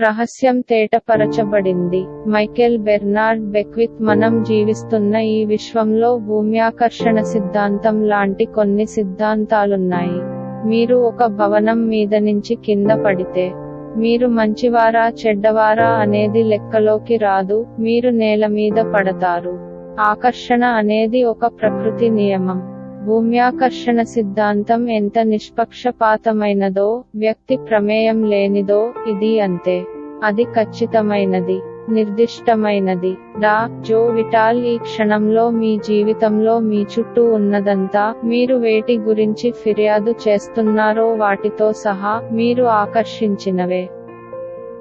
రహస్యం తేటపరచబడింది. Michael Bernard బెక్విత్ మనం జీవిస్తున్న ఈ విశ్వంలో భూమ్యాకర్షణ సిద్ధాంతం లాంటి కొన్ని సిద్ధాంతాలున్నాయి. మీరు ఒక భవనం మీద నుంచి కింద పడితే మీరు మంచివారా చెడ్డవారా అనేది లెక్కలోకి రాదు మీరు నేల మీద పడతారు. ఆకర్షణ అనేది ఒక ప్రకృతి నియమం. భూమ్యాకర్షణ సిద్ధాంతం ఎంత నిష్పక్షపాతమైనదో వ్యక్తి ప్రమేయం లేనిదో ఇది అంతే. అది ఖచ్చితమైనది నిర్దిష్టమైనది. డా జో విటాల్ ఈ క్షణంలో మీ జీవితంలో మీ చుట్టూ ఉన్నదంతా మీరు వేటి గురించి ఫిర్యాదు చేస్తున్నారో వాటితో సహా మీరు ఆకర్షించినవే.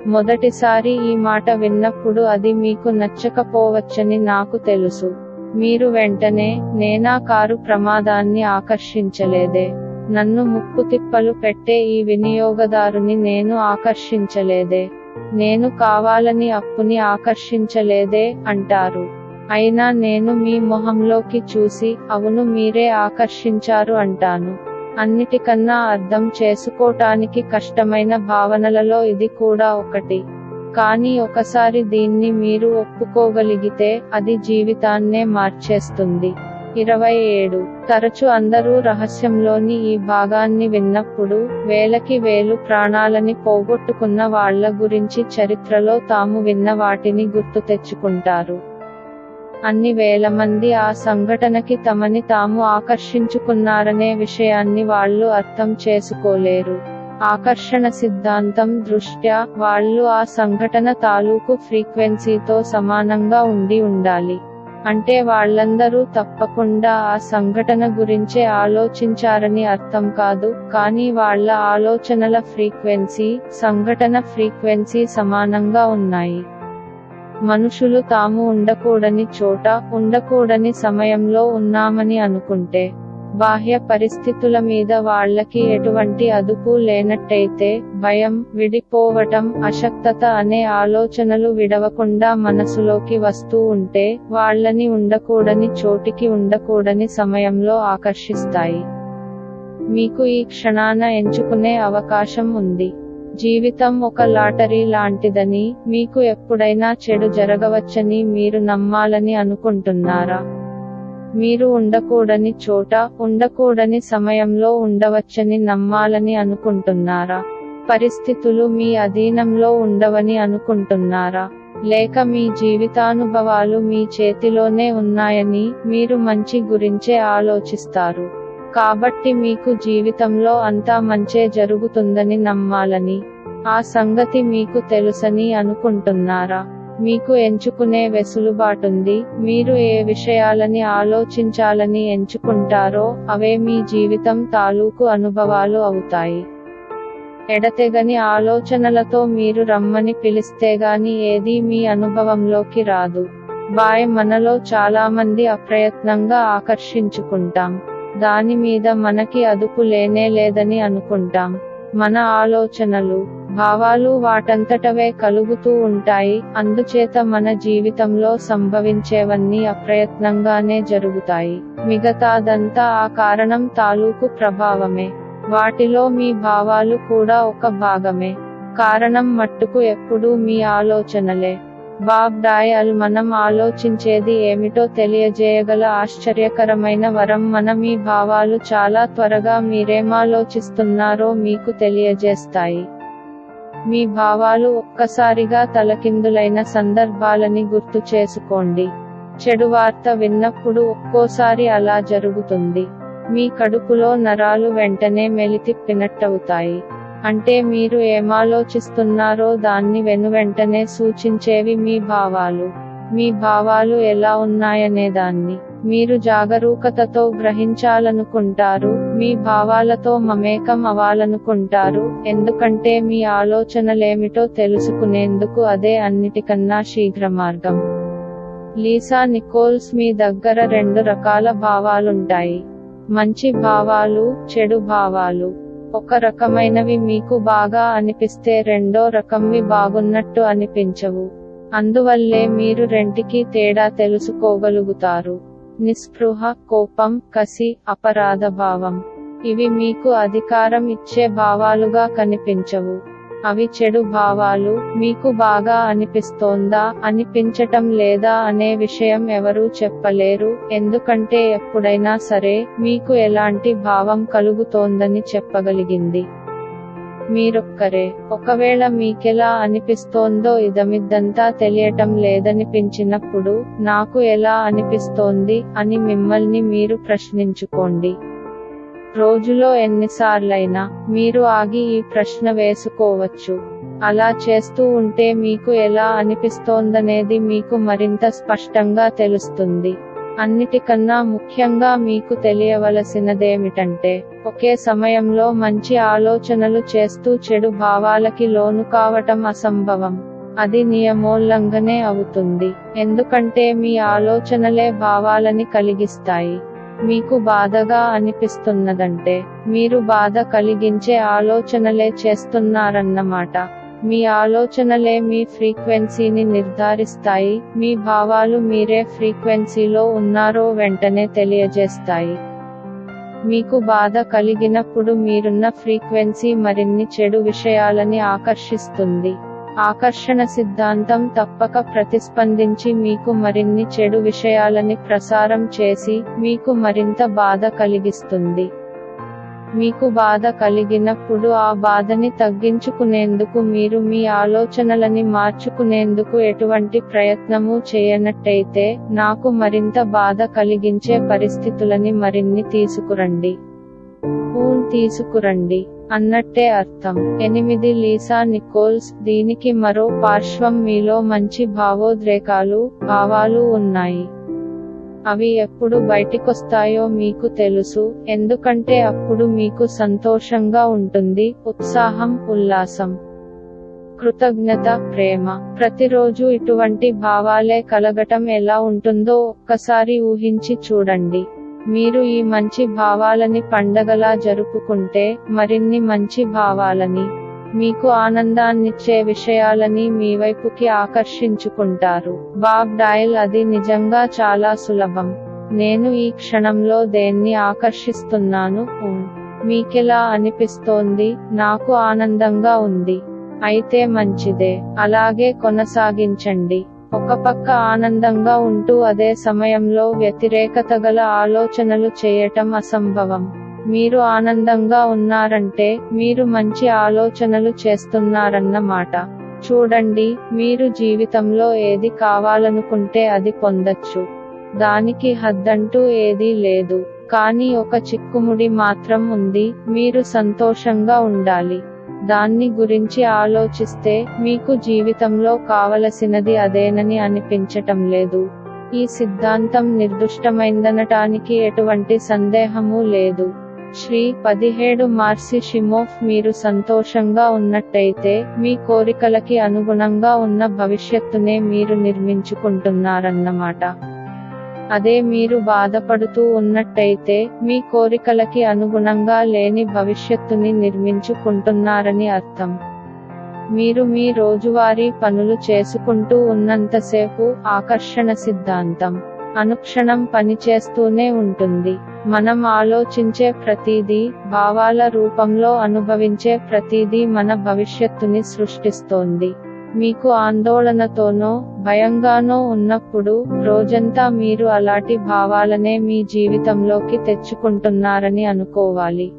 మొదటిసారి ఈ మాట విన్నప్పుడు అది మీకు నచ్చకపోవచ్చని నాకు తెలుసు. మీరు వెంటనే నేనా కారు ప్రమాదాన్ని ఆకర్షించలేదే. నన్ను ముక్కుతిప్పలు పెట్టే ఈ వినియోగదారుని నేను ఆకర్షించలేదే. నేను కావాలని అప్పుని ఆకర్షించలేదే అంటారు. అయినా నేను మీ మొహంలోకి చూసి అవును మీరే ఆకర్షించారు అంటాను. అన్నిటికన్నా అర్థం చేసుకోటానికి కష్టమైన భావనలలో ఇది కూడా ఒకటి. కానీ ఒకసారి దీన్ని మీరు ఒప్పుకోగలిగితే అది జీవితాన్నే మార్చేస్తుంది. ఇరవై ఏడు. తరచు అందరూ రహస్యంలోని ఈ భాగాన్ని విన్నప్పుడు వేలకి వేలు ప్రాణాలని పోగొట్టుకున్న వాళ్ళ గురించి చరిత్రలో తాము విన్న వాటిని గుర్తు తెచ్చుకుంటారు. అన్ని వేల మంది ఆ సంఘటనకి తమని తాము ఆకర్షించుకున్నారనే విషయాన్ని వాళ్ళు అర్థం చేసుకోలేరు. ఆకర్షణ సిద్ధాంతం దృష్ట్యా వాళ్ళు ఆ సంఘటన తాలూకు ఫ్రీక్వెన్సీతో సమానంగా ఉండి ఉండాలి. అంటే వాళ్ళందరూ తప్పకుండా ఆ సంఘటన గురించే ఆలోచించారని అర్థం కాదు కానీ వాళ్ళ ఆలోచనల ఫ్రీక్వెన్సీ సంఘటన ఫ్రీక్వెన్సీ సమానంగా ఉన్నాయి. మనుషులు తాము ఉండకూడని చోట ఉండకూడని సమయంలో ఉన్నామని అనుకుంటే బాహ్య పరిస్థితుల మీద వాళ్ళకి ఎటువంటి అదుపు లేనట్టయితే భయం విడిపోవటం అశక్తత అనే ఆలోచనలు విడవకుండా మనసులోకి వస్తూ ఉంటే వాళ్ళని ఉండకూడని చోటికి ఉండకూడని సమయంలో ఆకర్షిస్తాయి. మీకు ఈ క్షణాన ఎంచుకునే అవకాశం ఉంది. జీవితం ఒక లాటరీ లాంటిదని మీకు ఎప్పుడైనా చెడు జరగవచ్చని మీరు నమ్మాలని అనుకుంటున్నారా? మీరు ఉండకూడని చోట ఉండకూడని సమయంలో ఉండవచ్చని నమ్మాలని అనుకుంటున్నారా? పరిస్థితులు మీ అధీనంలో ఉండవని అనుకుంటున్నారా? లేక మీ జీవితానుభవాలు మీ చేతిలోనే ఉన్నాయని మీరు మంచి గురించే ఆలోచిస్తారు. కాబట్టి మీకు జీవితంలో అంతా మంచే జరుగుతుందని నమ్మాలని ఆ సంగతి మీకు తెలుసని అనుకుంటున్నారా? మీకు ఎంచుకునే వెసులుబాటుంది. మీరు ఏ విషయాలని ఆలోచించాలని ఎంచుకుంటారో అవే మీ జీవితం తాలూకు అనుభవాలు అవుతాయి. ఎడతెగని ఆలోచనలతో మీరు రమ్మని పిలిస్తే గాని ఏదీ మీ అనుభవంలోకి రాదు. బాయ్ మనలో చాలామంది అప్రయత్నంగా ఆకర్షించుకుంటాం. దాని మీద మనకి అదుపు లేనే లేదని అనుకుంటాం. మన ఆలోచనలు భావాలు వాటంతటవే కలుగుతూ ఉంటాయి అందుచేత మన జీవితంలో సంభవించేవన్నీ అప్రయత్నంగానే జరుగుతాయి. మిగతాదంతా ఆ కారణం తాలూకు ప్రభావమే. వాటిలో మీ భావాలు కూడా ఒక భాగమే. కారణం మట్టుకు ఎప్పుడూ మీ ఆలోచనలే. బాబ్ డాయల్ మనం ఆలోచించేది ఏమిటో తెలియజేయగల ఆశ్చర్యకరమైన వరం మన మీ భావాలు చాలా త్వరగా మీరేమాలోచిస్తున్నారో మీకు తెలియజేస్తాయి. మీ భావాలు ఒక్కసారిగా తలకిందులైన సందర్భాలని గుర్తు చేసుకోండి. చెడు వార్త విన్నప్పుడు ఒక్కోసారి అలా జరుగుతుంది. మీ కడుపులో నరాలు వెంటనే మెలితిప్పినట్టవుతాయి. అంటే మీరు ఏమాలోచిస్తున్నారో దాన్ని వెనువెంటనే సూచించేవి మీ భావాలు. మీ భావాలు ఎలా ఉన్నాయనేదాన్ని. మీరు జాగరూకతతో గ్రహించాలనుకుంటారు మీ భావాలతో మమేకం అవ్వాలనుకుంటారు ఎందుకంటే మీ ఆలోచనలేమిటో తెలుసుకునేందుకు అదే అన్నిటికన్నా శీఘ్ర మార్గం. లీసా నికోల్స్ మీ దగ్గర రెండు రకాల భావాలుంటాయి. మంచి భావాలు చెడు భావాలు. ఒక రకమైనవి మీకు బాగా అనిపిస్తే రెండో రకంవి బాగున్నట్టు అనిపించవు. అందువల్లే మీరు రెంటికి తేడా తెలుసుకోగలుగుతారు. నిస్పృహ కోపం కసి అపరాధ భావం. ఇవి మీకు అధికారం ఇచ్చే భావాలుగా కనిపించవు. అవి చెడు భావాలు మీకు బాగా అనిపిస్తోందా అనిపించటం లేదా అనే విషయం ఎవరూ చెప్పలేరు ఎందుకంటే ఎప్పుడైనా సరే మీకు ఎలాంటి భావం కలుగుతోందని చెప్పగలిగింది. మీరొక్కరే. ఒకవేళ మీకెలా అనిపిస్తోందో ఇదమిద్దంతా తెలియటం లేదనిపించినప్పుడు నాకు ఎలా అనిపిస్తోంది అని మిమ్మల్ని మీరు ప్రశ్నించుకోండి. రోజులో ఎన్నిసార్లైనా మీరు ఆగి ఈ ప్రశ్న వేసుకోవచ్చు. అలా చేస్తూ ఉంటే మీకు ఎలా అనిపిస్తోందనేది మీకు మరింత స్పష్టంగా తెలుస్తుంది. అన్నిటికన్నా ముఖ్యంగా మీకు తెలియవలసినదేమిటంటే ఒకే సమయంలో మంచి ఆలోచనలు చేస్తూ చెడు భావాలకి లోను కావటం అసంభవం. అది నియమోల్లంఘనే అవుతుంది. ఎందుకంటే మీ ఆలోచనలే భావాలని కలిగిస్తాయి. మీకు బాధగా అనిపిస్తున్నదంటే మీరు బాధ కలిగించే ఆలోచనలే చేస్తున్నారన్నమాట. మీ ఆలోచనలే మీ ఫ్రీక్వెన్సీని నిర్ధారిస్తాయి మీ భావాలు మీరే ఫ్రీక్వెన్సీలో ఉన్నారో వెంటనే తెలియజేస్తాయి. మీకు బాధ కలిగినప్పుడు మీరున్న ఫ్రీక్వెన్సీ మరిన్ని చెడు విషయాలని ఆకర్షిస్తుంది. ఆకర్షణ సిద్ధాంతం తప్పక ప్రతిస్పందించి మీకు మరిన్ని చెడు విషయాలని ప్రసారం చేసి మీకు మరింత బాధ కలిగిస్తుంది. మీకు బాధ కలిగినప్పుడు ఆ బాధని తగ్గించుకునేందుకు మీరు మీ ఆలోచనలని మార్చుకునేందుకు ఎటువంటి ప్రయత్నము చేయనట్టయితే నాకు మరింత బాధ కలిగించే పరిస్థితులని మరిన్ని తీసుకురండి. ఊన్ తీసుకురండి. అన్నట్టే అర్థం. ఎనిమిది లీసా నికోల్స్ దీనికి మరో పార్శ్వం మీలో మంచి భావోద్రేకాలు భావాలు ఉన్నాయి. అవి ఎప్పుడు బయటికొస్తాయో మీకు తెలుసు. ఎందుకంటే అప్పుడు మీకు సంతోషంగా ఉంటుంది. ఉత్సాహం ఉల్లాసం కృతజ్ఞత ప్రేమ. ప్రతిరోజు ఇటువంటి భావాలే కలగటం ఎలా ఉంటుందో ఒక్కసారి ఊహించి చూడండి. మీరు ఈ మంచి భావాలని పండగలా జరుపుకుంటే మరిన్ని మంచి భావాలని మీకు ఆనందాన్నిచ్చే విషయాలని మీ వైపుకి ఆకర్షించుకుంటారు. బాబ్ డయల్ అది నిజంగా చాలా సులభం. నేను ఈ క్షణంలో దేన్ని ఆకర్షిస్తున్నాను? మీకెలా అనిపిస్తోంది? నాకు ఆనందంగా ఉంది. అయితే మంచిదే. అలాగే కొనసాగించండి. ఒక పక్క ఆనందంగా ఉంటూ అదే సమయంలో వ్యతిరేకత గల ఆలోచనలు చేయటం అసంభవం. మీరు ఆనందంగా ఉన్నారంటే మీరు మంచి ఆలోచనలు చేస్తున్నారన్నమాట. చూడండి మీరు జీవితంలో ఏది కావాలనుకుంటే అది పొందొచ్చు. దానికి హద్దంటూ ఏదీ లేదు. కానీ ఒక చిక్కుముడి మాత్రం ఉంది మీరు సంతోషంగా ఉండాలి. దాన్ని గురించి ఆలోచిస్తే మీకు జీవితంలో కావలసినది అదేనని అనిపించటం లేదు. ఈ సిద్ధాంతం నిర్దుష్టమైందనటానికి ఎటువంటి సందేహమూ లేదు. శ్రీ పదిహేడు మార్సి షిమోఫ్ మీరు సంతోషంగా ఉన్నట్టయితే మీ కోరికలకి అనుగుణంగా ఉన్న భవిష్యత్తునే మీరు నిర్మించుకుంటున్నారన్నమాట. అదే మీరు బాధపడుతూ ఉన్నట్టయితే మీ కోరికలకి అనుగుణంగా లేని భవిష్యత్తుని నిర్మించుకుంటున్నారని అర్థం. మీరు మీ రోజువారీ పనులు చేసుకుంటూ ఉన్నంతసేపు ఆకర్షణ సిద్ధాంతం. అనుక్షణం పనిచేస్తూనే ఉంటుంది. మనం ఆలోచించే ప్రతిదీ భావాల రూపంలో అనుభవించే ప్రతిదీ మన భవిష్యత్తుని సృష్టిస్తోంది. మీకు ఆందోళనతోనో భయంగానో ఉన్నప్పుడు రోజంతా మీరు అలాంటి భావాలనే మీ జీవితంలోకి తెచ్చుకుంటున్నారని అనుకోవాలి.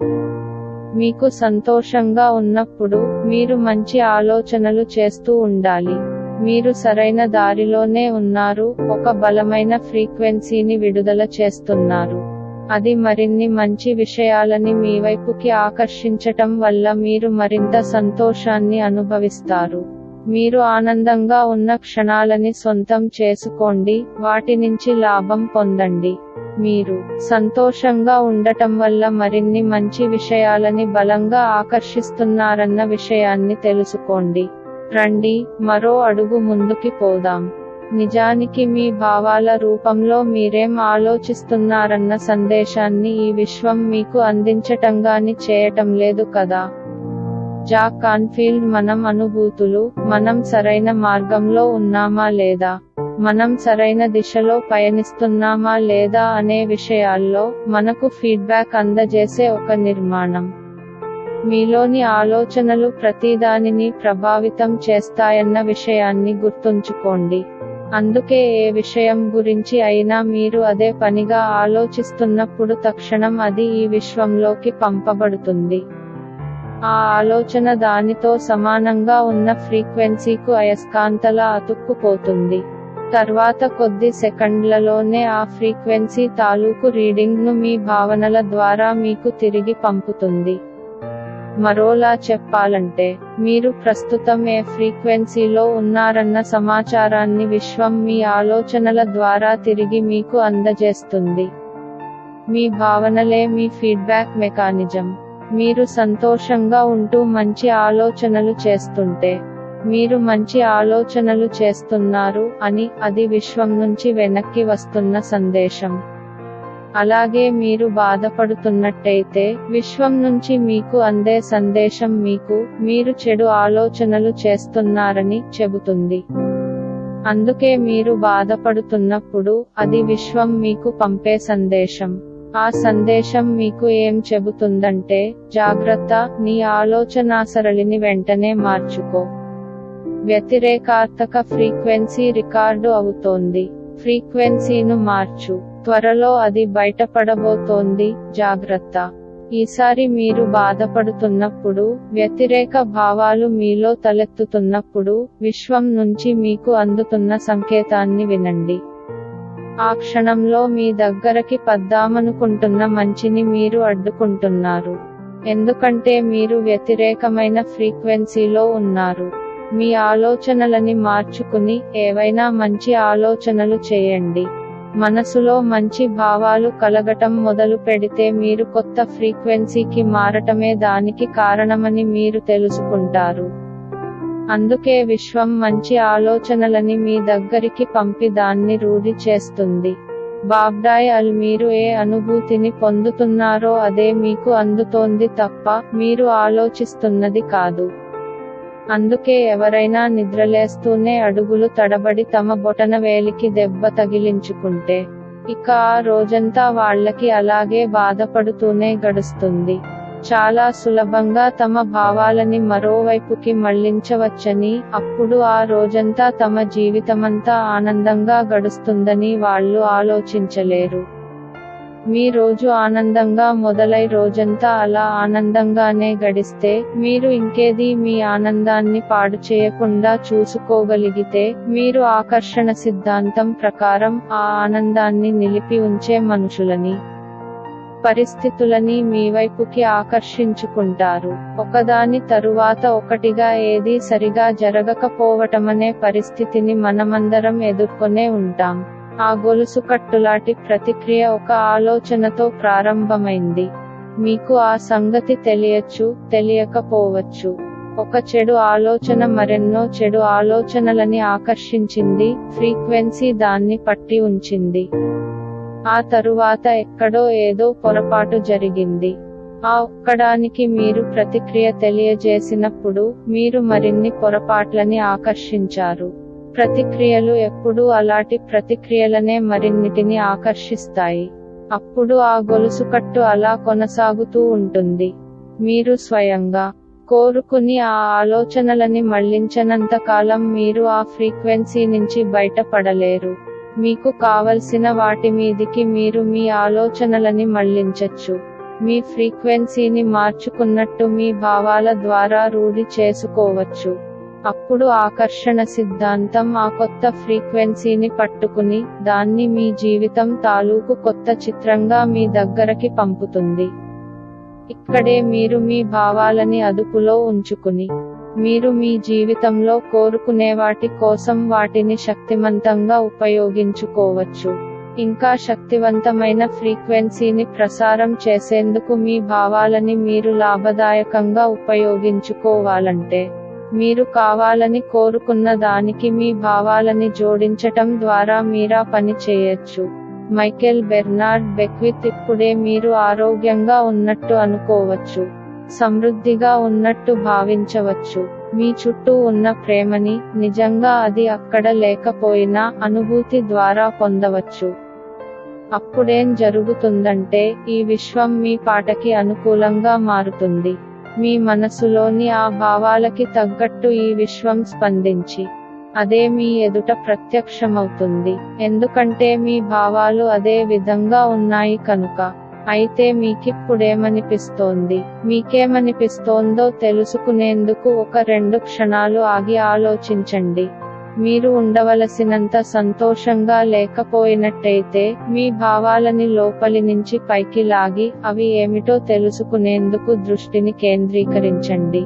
మీకు సంతోషంగా ఉన్నప్పుడు మీరు మంచి ఆలోచనలు చేస్తూ ఉండాలి. మీరు సరైన దారిలోనే ఉన్నారు ఒక బలమైన ఫ్రీక్వెన్సీని విడుదల చేస్తున్నారు. అది మరిన్ని మంచి విషయాలని మీ వైపుకి ఆకర్షించటం వల్ల మీరు మరింత సంతోషాన్ని అనుభవిస్తారు. మీరు ఆనందంగా ఉన్న క్షణాలని సొంతం చేసుకోండి వాటి నుంచి లాభం పొందండి. మీరు సంతోషంగా ఉండటం వల్ల మరిన్ని మంచి విషయాలని బలంగా ఆకర్షిస్తున్నారన్న విషయాన్ని తెలుసుకోండి. రండి మరో అడుగు ముందుకి పోదాం. నిజానికి మీ భావాల రూపంలో మీరేం ఆలోచిస్తున్నారన్న సందేశాన్ని ఈ విశ్వం మీకు అందించటంగాని చేయటం లేదు కదా. జాక్ కాన్ఫీల్డ్ మనం అనుభూతులు మనం సరైన మార్గంలో ఉన్నామా లేదా? మనం సరైన దిశలో పయనిస్తున్నామా లేదా అనే విషయాల్లో మనకు ఫీడ్బ్యాక్ అందజేసే ఒక నిర్మాణం. మీలోని ఆలోచనలు ప్రతిదానిని ప్రభావితం చేస్తాయన్న విషయాన్ని గుర్తుంచుకోండి. అందుకే ఏ విషయం గురించి అయినా మీరు అదే పనిగా ఆలోచిస్తున్నప్పుడు తక్షణం అది ఈ విశ్వంలోకి పంపబడుతుంది. ఆ ఆలోచన దానితో సమానంగా ఉన్న ఫ్రీక్వెన్సీకు అయస్కాంతలా అతుక్కుపోతుంది. తర్వాత కొద్ది సెకండ్లలోనే ఆ ఫ్రీక్వెన్సీ తాలూకు రీడింగ్ను మీ భావనల ద్వారా మీకు తిరిగి పంపుతుంది. మరోలా చెప్పాలంటే మీరు ప్రస్తుతం ఏ ఫ్రీక్వెన్సీలో ఉన్నారన్న సమాచారాన్ని విశ్వం మీ ఆలోచనల ద్వారా తిరిగి మీకు అందజేస్తుంది. మీ భావనలే మీ ఫీడ్బ్యాక్ మెకానిజం. మీరు సంతోషంగా ఉంటూ మంచి ఆలోచనలు చేస్తుంటే మీరు మంచి ఆలోచనలు చేస్తున్నారు అని అది విశ్వం నుంచి వెనక్కి వస్తున్న సందేశం. అలాగే మీరు బాధపడుతున్నట్టయితే విశ్వం నుంచి మీకు అందే సందేశం మీకు మీరు చెడు ఆలోచనలు చేస్తున్నారని చెబుతుంది. అందుకే మీరు బాధపడుతున్నప్పుడు అది విశ్వం మీకు పంపే సందేశం. ఆ సందేశం మీకు ఏం చెబుతుందంటే జాగ్రత్త నీ ఆలోచనాసరళిని వెంటనే మార్చుకో. వ్యతిరేకార్థక ఫ్రీక్వెన్సీ రికార్డు అవుతోంది. ఫ్రీక్వెన్సీను మార్చు. త్వరలో అది బయటపడబోతోంది. జాగ్రత్త. ఈసారి మీరు బాధపడుతున్నప్పుడు వ్యతిరేక భావాలు మీలో తలెత్తుతున్నప్పుడు విశ్వం నుంచి మీకు అందుతున్న సంకేతాన్ని వినండి. ఆ క్షణంలో మీ దగ్గరకి పద్దామనుకుంటున్న మంచిని మీరు అడ్డుకుంటున్నారు. ఎందుకంటే మీరు వ్యతిరేకమైన ఫ్రీక్వెన్సీలో ఉన్నారు. మీ ఆలోచనలని మార్చుకుని ఏవైనా మంచి ఆలోచనలు చేయండి. మనసులో మంచి భావాలు కలగటం మొదలు పెడితే మీరు కొత్త ఫ్రీక్వెన్సీకి మారటమే దానికి కారణమని మీరు తెలుసుకుంటారు. అందుకే విశ్వం మంచి ఆలోచనలని మీ దగ్గరికి పంపి దాన్ని రూఢి చేస్తుంది. బాబ్డాయ్ అల్ మీరు ఏ అనుభూతిని పొందుతున్నారో అదే మీకు అందుతోంది తప్ప మీరు ఆలోచిస్తున్నది కాదు. అందుకే ఎవరైనా నిద్రలేస్తూనే అడుగులు తడబడి తమ బొటన వేలికి దెబ్బ తగిలించుకుంటే ఇక ఆ రోజంతా వాళ్ళకి అలాగే బాధపడుతూనే గడుస్తుంది. చాలా సులభంగా తమ భావాలని మరోవైపుకి మళ్ళించవచ్చని అప్పుడు ఆ రోజంతా తమ జీవితమంతా ఆనందంగా గడుస్తుందని వాళ్ళు ఆలోచించలేరు. మీ రోజు ఆనందంగా మొదలై రోజంతా అలా ఆనందంగానే గడిస్తే మీరు ఇంకేది మీ ఆనందాన్ని పాడు చేయకుండా చూసుకోగలిగితే మీరు ఆకర్షణ సిద్ధాంతం ప్రకారం ఆ ఆనందాన్ని నిలిపి ఉంచే మనుషులని పరిస్థితులని మీ వైపుకి ఆకర్షించుకుంటారు. ఒకదాని తరువాత ఒకటిగా ఏదీ సరిగా జరగకపోవటమనే పరిస్థితిని మనమందరం ఎదుర్కొనే ఉంటాం. ఆ గొలుసు కట్టులాంటి ప్రతిక్రియ ఒక ఆలోచనతో ప్రారంభమైంది. మీకు ఆ సంగతి తెలియచ్చు తెలియకపోవచ్చు. ఒక చెడు ఆలోచన మరెన్నో చెడు ఆలోచనలని ఆకర్షించింది ఫ్రీక్వెన్సీ దాన్ని పట్టి ఉంచింది. ఆ తరువాత ఎక్కడో ఏదో పొరపాటు జరిగింది. ఆ ఒక్కడానికి మీరు ప్రతిక్రియ తెలియజేసినప్పుడు మీరు మరిన్ని పొరపాట్లని ఆకర్షించారు. ప్రతిక్రియలు ఎప్పుడూ అలాంటి ప్రతిక్రియలనే మరిన్నిటిని ఆకర్షిస్తాయి. అప్పుడు ఆ గొలుసుకట్టు అలా కొనసాగుతూ ఉంటుంది. మీరు స్వయంగా కోరుకుని ఆ ఆలోచనలని మళ్ళించనంత కాలం మీరు ఆ ఫ్రీక్వెన్సీ నుంచి బయటపడలేరు. మీకు కావలసిన వాటి మీదికి మీరు మీ ఆలోచనలని మళ్ళించచ్చు. మీ ఫ్రీక్వెన్సీని మార్చుకున్నట్టు మీ భావాల ద్వారా రూఢి చేసుకోవచ్చు. అప్పుడు ఆకర్షణ సిద్ధాంతం ఆ కొత్త ఫ్రీక్వెన్సీని పట్టుకుని దాన్ని మీ జీవితం తాలూకు కొత్త చిత్రంగా మీ దగ్గరకి పంపుతుంది. ఇక్కడే మీరు మీ భావాలని అదుపులో ఉంచుకుని మీరు మీ జీవితంలో కోరుకునే వాటి కోసం వాటిని శక్తివంతంగా ఉపయోగించుకోవచ్చు. ఇంకా శక్తివంతమైన ఫ్రీక్వెన్సీని ప్రసారం చేసేందుకు మీ భావాలని మీరు లాభదాయకంగా ఉపయోగించుకోవాలంటే మీరు కావాలని కోరుకున్న దానికి మీ భావాలని జోడించటం ద్వారా మీరా పని చేయొచ్చు. మైకెల్ బెర్నార్డ్ బెక్విత్ ఇప్పుడే మీరు ఆరోగ్యంగా ఉన్నట్టు అనుకోవచ్చు. సమృద్ధిగా ఉన్నట్టు భావించవచ్చు. మీ చుట్టూ ఉన్న ప్రేమని నిజంగా అది అక్కడ లేకపోయినా అనుభూతి ద్వారా పొందవచ్చు. అప్పుడేం జరుగుతుందంటే ఈ విశ్వం మీ పాటకి అనుకూలంగా మారుతుంది. మీ మనసులోని ఆ భావాలకి తగ్గట్టు ఈ విశ్వం స్పందించి అదే మీ ఎదుట ప్రత్యక్షమవుతుంది. ఎందుకంటే మీ భావాలు అదే విధంగా ఉన్నాయి కనుక అయితే మీకిప్పుడేమనిపిస్తోంది? మీకేమనిపిస్తోందో తెలుసుకునేందుకు ఒక రెండు క్షణాలు ఆగి ఆలోచించండి. మీరు ఉండవలసినంత సంతోషంగా లేకపోయినట్టయితే మీ భావాలని లోపలి నుంచి పైకి లాగి అవి ఏమిటో తెలుసుకునేందుకు దృష్టిని కేంద్రీకరించండి.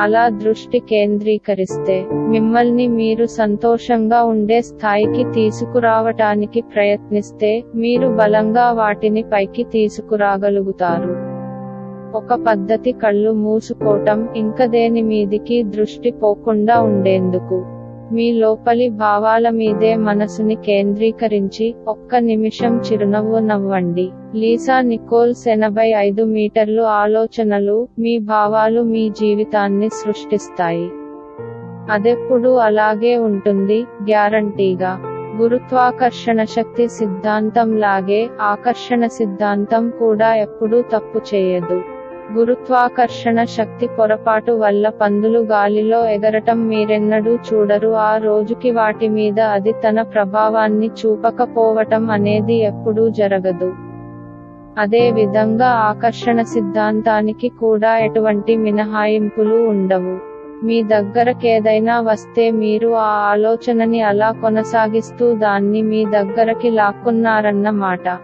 అలా దృష్టి కేంద్రీకరిస్తే మిమ్మల్ని మీరు సంతోషంగా ఉండే స్థాయికి తీసుకురావటానికి ప్రయత్నిస్తే మీరు బలంగా వాటిని పైకి తీసుకురాగలుగుతారు. ఒక పద్ధతి కళ్ళు మూసుకోవటం ఇంక దేని మీదికి దృష్టి పోకుండా ఉండేందుకు. మీ లోపలి భావాల మీదే మనసుని కేంద్రీకరించి ఒక్క నిమిషం చిరునవ్వు నవ్వండి. లీసా నికోల్స్ ఎనభై ఐదు మీటర్లు ఆలోచనలు మీ భావాలు మీ జీవితాన్ని సృష్టిస్తాయి. అదెప్పుడు అలాగే ఉంటుంది గ్యారంటీగా. గురుత్వాకర్షణ శక్తి సిద్ధాంతం లాగే ఆకర్షణ సిద్ధాంతం కూడా ఎప్పుడూ తప్పు చేయదు. గురుత్వాకర్షణ శక్తి పొరపాటు వల్ల పందులు గాలిలో ఎగరటం మీరెన్నడూ చూడరు. ఆ రోజుకి వాటి మీద అది తన ప్రభావాన్ని చూపకపోవటం అనేది ఎప్పుడూ జరగదు. అదే విధంగా ఆకర్షణ సిద్ధాంతానికి కూడా ఎటువంటి మినహాయింపులు ఉండవు. మీ దగ్గరకేదైనా వస్తే మీరు ఆ ఆలోచనని అలా కొనసాగిస్తూ దాన్ని మీ దగ్గరకి లాక్కున్నారన్నమాట.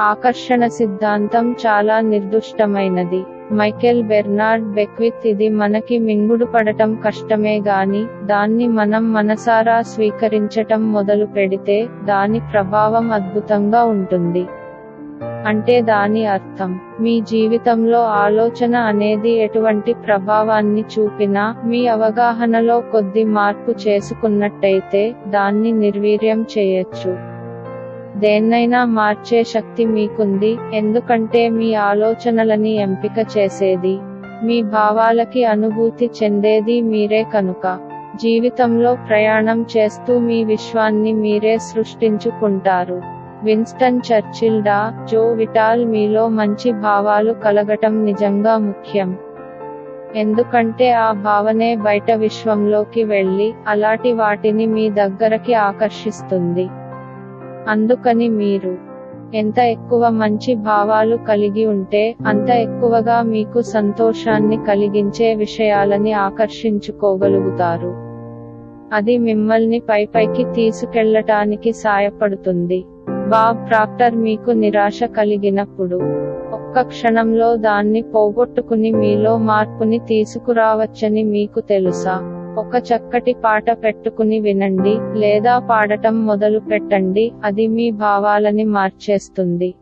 ఆకర్షణ సిద్ధాంతం చాలా నిర్దుష్టమైనది. మైకెల్ బెర్నార్డ్ బెక్విత్ ఇది మనకి మింగుడు పడటం కష్టమే గాని దాన్ని మనం మనసారా స్వీకరించటం మొదలు పెడితే దాని ప్రభావం అద్భుతంగా ఉంటుంది. అంటే దాని అర్థం మీ జీవితంలో ఆలోచన అనేది ఎటువంటి ప్రభావాన్ని చూపినా మీ అవగాహనలో కొద్ది మార్పు చేసుకున్నట్టయితే దాన్ని నిర్వీర్యం చేయొచ్చు. దేన్నైనా మార్చే శక్తి మీకుంది ఎందుకంటే మీ ఆలోచనలని ఎంపిక చేసేది మీ భావాలకి అనుభూతి చెందేది మీరే కనుక. జీవితంలో ప్రయాణం చేస్తూ మీ విశ్వాన్ని మీరే సృష్టించుకుంటారు. విన్స్టన్ చర్చిల్ డా జో విటాల్ మీలో మంచి భావాలు కలగటం నిజంగా ముఖ్యం. ఎందుకంటే ఆ భావనే బయట విశ్వంలోకి వెళ్ళి అలాంటి వాటిని మీ దగ్గరకి ఆకర్షిస్తుంది. అందుకని మీరు ఎంత ఎక్కువ మంచి భావాలు కలిగి ఉంటే అంత ఎక్కువగా మీకు సంతోషాన్ని కలిగించే విషయాలని ఆకర్షించుకోగలుగుతారు. అది మిమ్మల్ని పైపైకి తీసుకెళ్ళటానికి సాయపడుతుంది. బాబ్ ప్రాక్టర్ మీకు నిరాశ కలిగినప్పుడు ఒక్క క్షణంలో దాన్ని పోగొట్టుకుని మీలో మార్పుని తీసుకురావచ్చని మీకు తెలుసా? ఒక చక్కటి పాట పెట్టుకుని వినండి లేదా పాడటం మొదలు పెట్టండి అది మీ భావాలని మార్చేస్తుంది.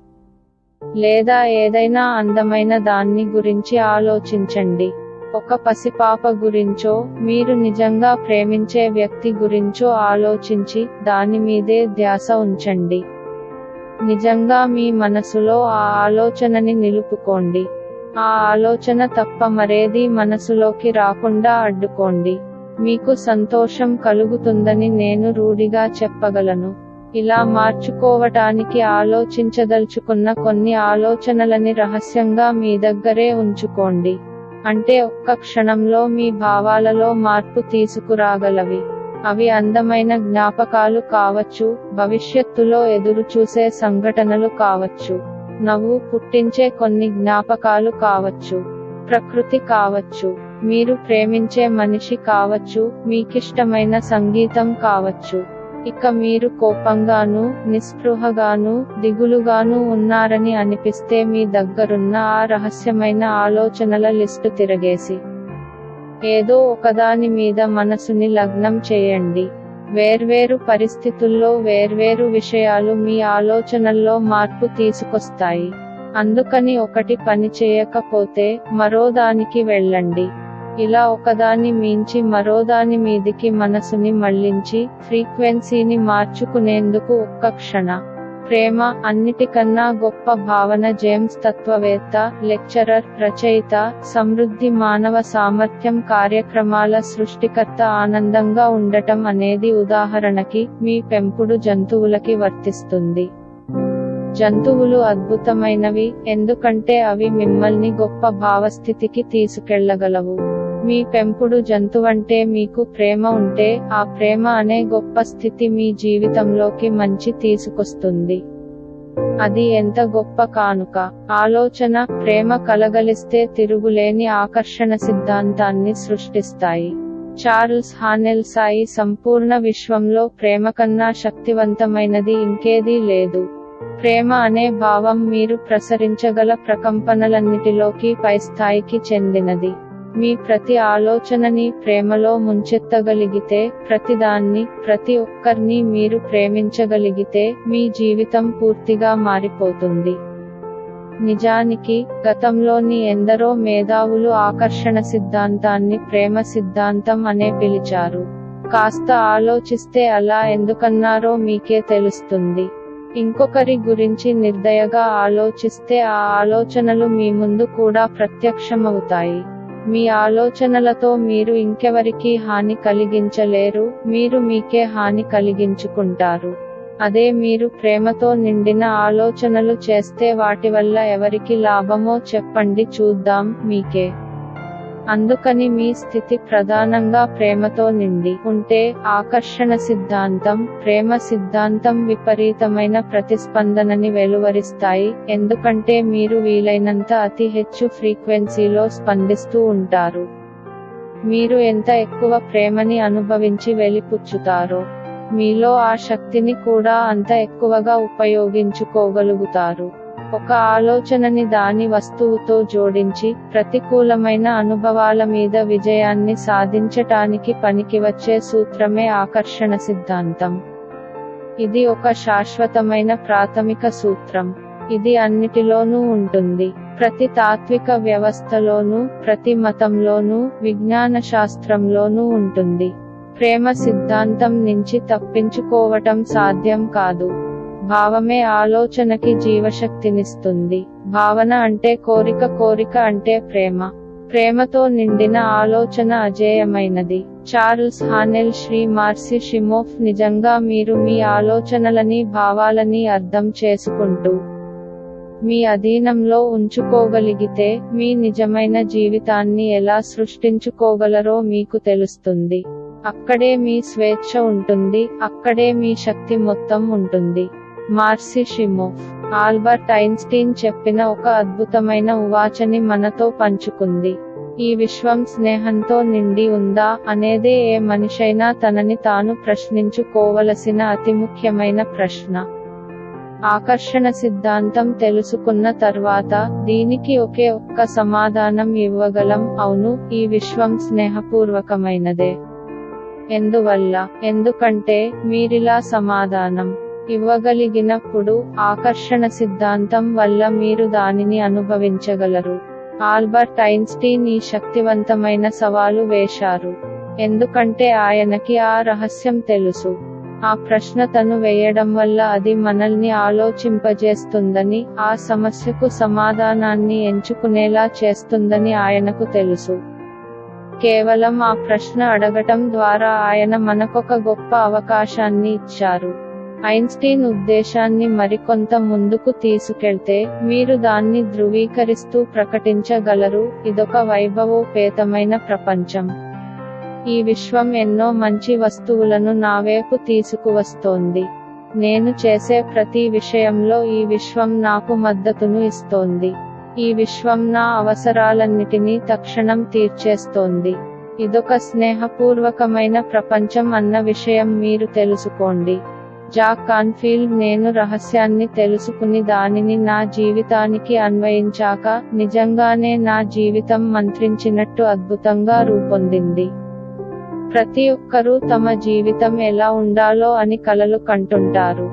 లేదా ఏదైనా అందమైన దాన్ని గురించి ఆలోచించండి. ఒక పసిపాప గురించో మీరు నిజంగా ప్రేమించే వ్యక్తి గురించో ఆలోచించి దాని మీదే ధ్యాస ఉంచండి. నిజంగా మీ మనసులో ఆ ఆలోచనని నిలుపుకోండి. ఆ ఆలోచన తప్ప మరేది మనసులోకి రాకుండా అడ్డుకోండి. మీకు సంతోషం కలుగుతుందని నేను రూఢిగా చెప్పగలను. ఇలా మార్చుకోవటానికి ఆలోచించదలుచుకున్న కొన్ని ఆలోచనలని రహస్యంగా మీ దగ్గరే ఉంచుకోండి. అంటే ఒక్క క్షణంలో మీ భావాలలో మార్పు తీసుకురాగలవి. అవి అందమైన జ్ఞాపకాలు కావచ్చు భవిష్యత్తులో ఎదురుచూసే సంఘటనలు కావచ్చు నవ్వు పుట్టించే కొన్ని జ్ఞాపకాలు కావచ్చు ప్రకృతి కావచ్చు. మీరు ప్రేమించే మనిషి కావచ్చు మీకిష్టమైన సంగీతం కావచ్చు. ఇక మీరు కోపంగాను నిస్పృహగాను దిగులుగాను ఉన్నారని అనిపిస్తే మీ దగ్గరున్న ఆ రహస్యమైన ఆలోచనల లిస్టు తిరగేసి ఏదో ఒకదాని మీద మనసుని లగ్నం చేయండి. వేర్వేరు పరిస్థితుల్లో వేర్వేరు విషయాలు మీ ఆలోచనల్లో మార్పు తీసుకొస్తాయి. అందుకని ఒకటి పని చేయకపోతే మరోదానికి వెళ్ళండి. ఇలా ఒకదాని మించి మరోదాని మీదికి మనసుని మళ్ళించి ఫ్రీక్వెన్సీని మార్చుకునేందుకు ఒక్క క్షణ. ప్రేమ అన్నిటికన్నా గొప్ప భావన జేమ్స్ తత్వవేత్త లెక్చరర్ రచయిత సమృద్ధి మానవ సామర్థ్యం కార్యక్రమాల సృష్టికర్త ఆనందంగా ఉండటం అనేది ఉదాహరణకి మీ పెంపుడు జంతువులకి వర్తిస్తుంది. జంతువులు అద్భుతమైనవి ఎందుకంటే అవి మిమ్మల్ని గొప్ప భావస్థితికి తీసుకెళ్ళగలవు. మీ పెంపుడు జంతువంటే మీకు ప్రేమ ఉంటే ఆ ప్రేమ అనే గొప్ప స్థితి మీ జీవితంలోకి మంచి తీసుకొస్తుంది. అది ఎంత గొప్ప కానుక. ఆలోచన ప్రేమ కలగలిస్తే తిరుగులేని ఆకర్షణ సిద్ధాంతాన్ని సృష్టిస్తాయి. చార్ల్స్ హానెల్ సాయి సంపూర్ణ విశ్వంలో ప్రేమ కన్నా శక్తివంతమైనది ఇంకేదీ లేదు. ప్రేమ అనే భావం మీరు ప్రసరించగల ప్రకంపనలన్నిటిలోకి పై స్థాయికి చెందినది. మీ ప్రతి ఆలోచనని ప్రేమలో ముంచెత్తగలిగితే ప్రతిదాన్ని ప్రతి ఒక్కరిని మీరు ప్రేమించగలిగితే మీ జీవితం పూర్తిగా మారిపోతుంది. నిజానికి గతంలోని ఎందరో మేధావులు ఆకర్షణ సిద్ధాంతాన్ని ప్రేమ సిద్ధాంతం అనే పిలిచారు. కాస్త ఆలోచిస్తే అలా ఎందుకన్నారో మీకే తెలుస్తుంది. ఇంకొకరి గురించి నిర్దయగా ఆలోచిస్తే ఆ ఆలోచనలు మీ ముందు కూడా ప్రత్యక్షమవుతాయి. మీ ఆలోచనలతో మీరు ఇంకెవరికి హాని కలిగించలేరు మీరు మీకే హాని కలిగించుకుంటారు. అదే మీరు ప్రేమతో నిండిన ఆలోచనలు చేస్తే వాటి వల్ల ఎవరికి లాభమో చెప్పండి చూద్దాం మీకే. అందుకని మీ స్థితి ప్రధానంగా ప్రేమతో నిండి ఉంటే ఆకర్షణ సిద్ధాంతం ప్రేమ సిద్ధాంతం విపరీతమైన ప్రతిస్పందనని వెలువరిస్తాయి. ఎందుకంటే మీరు వీలైనంత అతి హెచ్చు ఫ్రీక్వెన్సీలో స్పందిస్తూ ఉంటారు. మీరు ఎంత ఎక్కువ ప్రేమని అనుభవించి వెలిపుచ్చుతారో మీలో ఆ శక్తిని కూడా అంత ఎక్కువగా ఉపయోగించుకోగలుగుతారు. ఒక ఆలోచనని దాని వస్తువుతో జోడించి ప్రతికూలమైన అనుభవాల మీద విజయాన్ని సాధించటానికి పనికివచ్చే సూత్రమే ఆకర్షణ సిద్ధాంతం. ఇది ఒక శాశ్వతమైన ప్రాథమిక సూత్రం. ఇది అన్నిటిలోనూ ఉంటుంది. ప్రతి తాత్విక వ్యవస్థలోనూ ప్రతి మతంలోనూ విజ్ఞాన శాస్త్రంలోనూ ఉంటుంది. ప్రేమ సిద్ధాంతం నుంచి తప్పించుకోవటం సాధ్యం కాదు. భావమే ఆలోచనకి జీవశక్తినిస్తుంది. భావన అంటే కోరిక కోరిక అంటే ప్రేమ. ప్రేమతో నిండిన ఆలోచన అజేయమైనది. చార్ల్స్ హానెల్ శ్రీ మార్సి షిమోఫ్ నిజంగా మీరు మీ ఆలోచనలని భావాలని అర్థం చేసుకుంటూ మీ అధీనంలో ఉంచుకోగలిగితే మీ నిజమైన జీవితాన్ని ఎలా సృష్టించుకోగలరో మీకు తెలుస్తుంది. అక్కడే మీ స్వేచ్ఛ ఉంటుంది. అక్కడే మీ శక్తి మొత్తం ఉంటుంది. మార్సి షిమోఫ్ ఆల్బర్ట్ ఐన్స్టీన్ చెప్పిన ఒక అద్భుతమైన ఉవాచని మనతో పంచుకుంది. ఈ విశ్వం స్నేహంతో నిండి ఉందా అనేదే ఏ మనిషైనా తనని తాను ప్రశ్నించుకోవలసిన అతి ముఖ్యమైన ప్రశ్న. ఆకర్షణ సిద్ధాంతం తెలుసుకున్న తర్వాత దీనికి ఒకే ఒక్క సమాధానం ఇవ్వగలం అవును ఈ విశ్వం స్నేహపూర్వకమైనదే. ఎందువల్ల? ఎందుకంటే మీరిలా సమాధానం. ఇవ్వగలిగినప్పుడు ఆకర్షణ సిద్ధాంతం వల్ల మీరు దానిని అనుభవించగలరు. ఆల్బర్ట్ ఐన్స్టీన్ ఈ శక్తివంతమైన సవాలు వేశారు. ఎందుకంటే ఆయనకి ఆ రహస్యం తెలుసు. ఆ ప్రశ్న తను వేయడం వల్ల అది మనల్ని ఆలోచింపజేస్తుందని ఆ సమస్యకు సమాధానాన్ని ఎంచుకునేలా చేస్తుందని ఆయనకు తెలుసు. కేవలం ఆ ప్రశ్న అడగటం ద్వారా ఆయన మనకొక గొప్ప అవకాశాన్ని ఇచ్చారు. ఐన్స్టీన్ ఉద్దేశాన్ని మరికొంత ముందుకు తీసుకెళ్తే మీరు దాన్ని ధృవీకరిస్తూ ప్రకటించగలరు ఇదొక వైభవోపేతమైన ప్రపంచం. ఈ విశ్వం ఎన్నో మంచి వస్తువులను నావైపు తీసుకువస్తోంది. నేను చేసే ప్రతి విషయంలో ఈ విశ్వం నాకు మద్దతును ఇస్తోంది. ఈ విశ్వం నా అవసరాలన్నిటినీ తక్షణం తీర్చేస్తోంది. ఇదొక స్నేహపూర్వకమైన ప్రపంచం అన్న విషయం మీరు తెలుసుకోండి. జాక్ కాన్ఫీల్డ్ నేను రహస్యాన్ని తెలుసుకుని దానిని నా జీవితానికి అన్వయించాక నిజంగానే నా జీవితం మంత్రించినట్టు అద్భుతంగా రూపొందింది. ప్రతి ఒక్కరూ తమ జీవితం ఎలా ఉండాలో అని కలలు కంటుంటారు.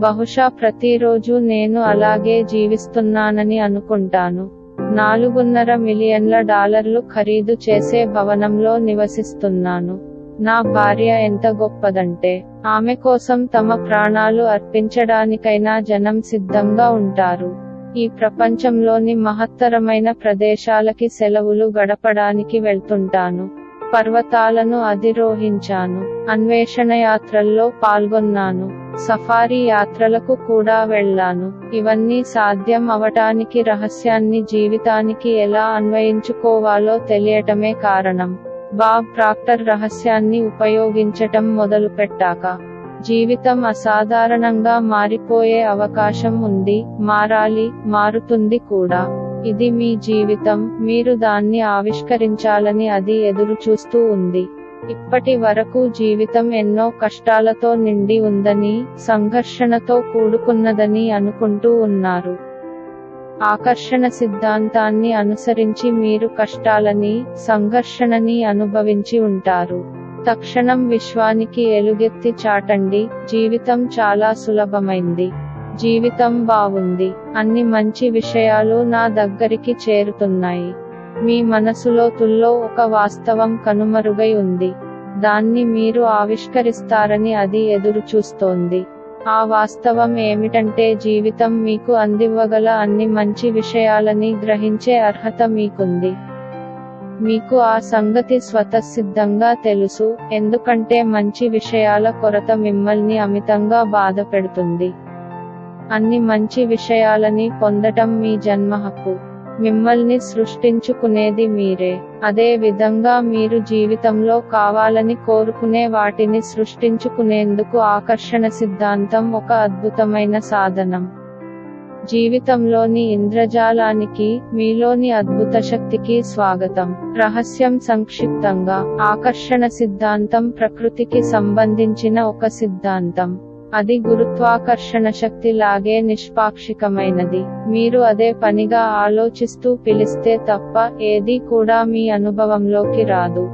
బహుశా ప్రతిరోజు నేను అలాగే జీవిస్తున్నానని అనుకుంటాను. నాలుగున్నర మిలియన్ల డాలర్లు ఖరీదు చేసే భవనంలో నివసిస్తున్నాను. నా భార్య ఎంత గొప్పదంటే ఆమె కోసం తమ ప్రాణాలు అర్పించడానికైనా జనం సిద్ధంగా ఉంటారు. ఈ ప్రపంచంలోని మహత్తరమైన ప్రదేశాలకి సెలవులు గడపడానికి వెళ్తుంటాను. పర్వతాలను అధిరోహించాను. అన్వేషణ యాత్రల్లో పాల్గొన్నాను. సఫారీ యాత్రలకు కూడా వెళ్ళాను. ఇవన్నీ సాధ్యం అవటానికి రహస్యాన్ని జీవితానికి ఎలా అన్వయించుకోవాలో తెలియటమే కారణం. బాబ్ ట్రాక్టర్ రహస్యాన్ని ఉపయోగించటం మొదలుపెట్టాక జీవితం అసాధారణంగా మారిపోయే అవకాశం ఉంది మారాలి మారుతుంది కూడా. ఇది మీ జీవితం మీరు దాన్ని ఆవిష్కరించాలని అది ఎదురుచూస్తూ ఉంది. ఇప్పటి వరకు జీవితం ఎన్నో కష్టాలతో నిండి ఉందని సంఘర్షణతో కూడుకున్నదని అనుకుంటూ ఉన్నారు. ఆకర్షణ సిద్ధాంతాన్ని అనుసరించి మీరు కష్టాలని సంఘర్షణని అనుభవించి ఉంటారు. తక్షణం విశ్వానికి ఎలుగెత్తి చాటండి జీవితం చాలా సులభమైంది. జీవితం బాగుంది అన్ని మంచి విషయాలు నా దగ్గరికి చేరుతున్నాయి. మీ మనసులో తుల్లో ఒక వాస్తవం కనుమరుగై ఉంది. దాన్ని మీరు ఆవిష్కరిస్తారని అది ఎదురుచూస్తోంది. ఆ వాస్తవం ఏమిటంటే జీవితం మీకు అందివ్వగల అన్ని మంచి విషయాలని గ్రహించే అర్హత మీకుంది. మీకు ఆ సంగతి స్వతసిద్ధంగా తెలుసు ఎందుకంటే మంచి విషయాల కొరత మిమ్మల్ని అమితంగా బాధ పెడుతుంది. అన్ని మంచి విషయాలని పొందటం మీ జన్మ హక్కు మిమ్మల్ని సృష్టించుకునేది మీరే. అదే విధంగా మీరు జీవితంలో కావాలని కోరుకునే వాటిని సృష్టించుకునేందుకు ఆకర్షణ సిద్ధాంతం ఒక అద్భుతమైన సాధనం. జీవితంలోని ఇంద్రజాలానికి మీలోని అద్భుత శక్తికి స్వాగతం. రహస్యం సంక్షిప్తంగా ఆకర్షణ సిద్ధాంతం ప్రకృతికి సంబంధించిన ఒక సిద్ధాంతం. అది గురుత్వాకర్షణ శక్తి లాగే నిష్పాక్షికమైనది. మీరు అదే పనిగా ఆలోచిస్తూ పిలిస్తే తప్ప ఏదీ కూడా మీ అనుభవంలోకి రాదు.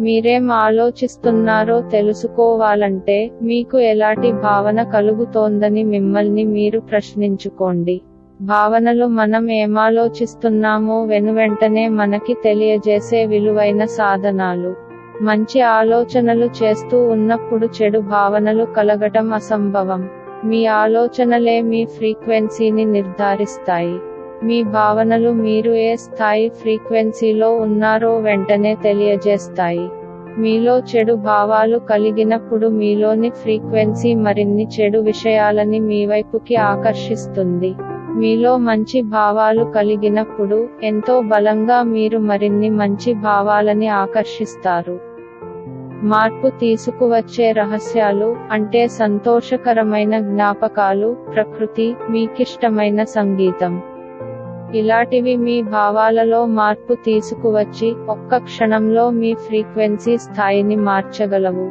మీరేం ఆలోచిస్తున్నారో తెలుసుకోవాలంటే మీకు ఎలాంటి భావన కలుగుతోందని మిమ్మల్ని మీరు ప్రశ్నించుకోండి. భావనలు మనం ఏమాలోచిస్తున్నామో వెనువెంటనే మనకి తెలియజేసే విలువైన సాధనాలు. మంచి ఆలోచనలు చేస్తూ ఉన్నప్పుడు చెడు భావనలు కలగటం అసంభవం. మీ ఆలోచనలే మీ ఫ్రీక్వెన్సీని నిర్ధారిస్తాయి. మీ భావనలు మీరు ఏ స్థాయి ఫ్రీక్వెన్సీలో ఉన్నారో వెంటనే తెలియజేస్తాయి. మీలో చెడు భావాలు కలిగినప్పుడు మీలోని ఫ్రీక్వెన్సీ మరిన్ని చెడు విషయాలని మీ వైపుకి ఆకర్షిస్తుంది. మీలో మంచి భావాలు కలిగినప్పుడు ఎంతో బలంగా మీరు మరిన్ని మంచి భావాలని ఆకర్షిస్తారు. మార్పు తీసుకువచ్చే రహస్యాలు అంటే సంతోషకరమైన జ్ఞాపకాలు ప్రకృతి మీకిష్టమైన సంగీతం. ఇలాంటివి మీ భావాలలో మార్పు తీసుకువచ్చి ఒక్క క్షణంలో మీ ఫ్రీక్వెన్సీ స్థాయిని మార్చగలవు.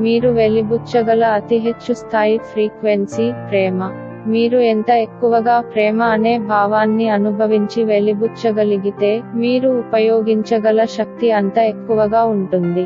మీరు వెలిబుచ్చగల అతి హెచ్చు స్థాయి ఫ్రీక్వెన్సీ ప్రేమ. మీరు ఎంత ఎక్కువగా ప్రేమ అనే భావాన్ని అనుభవించి వెలిబుచ్చగలిగితే మీరు ఉపయోగించగల శక్తి అంత ఎక్కువగా ఉంటుంది.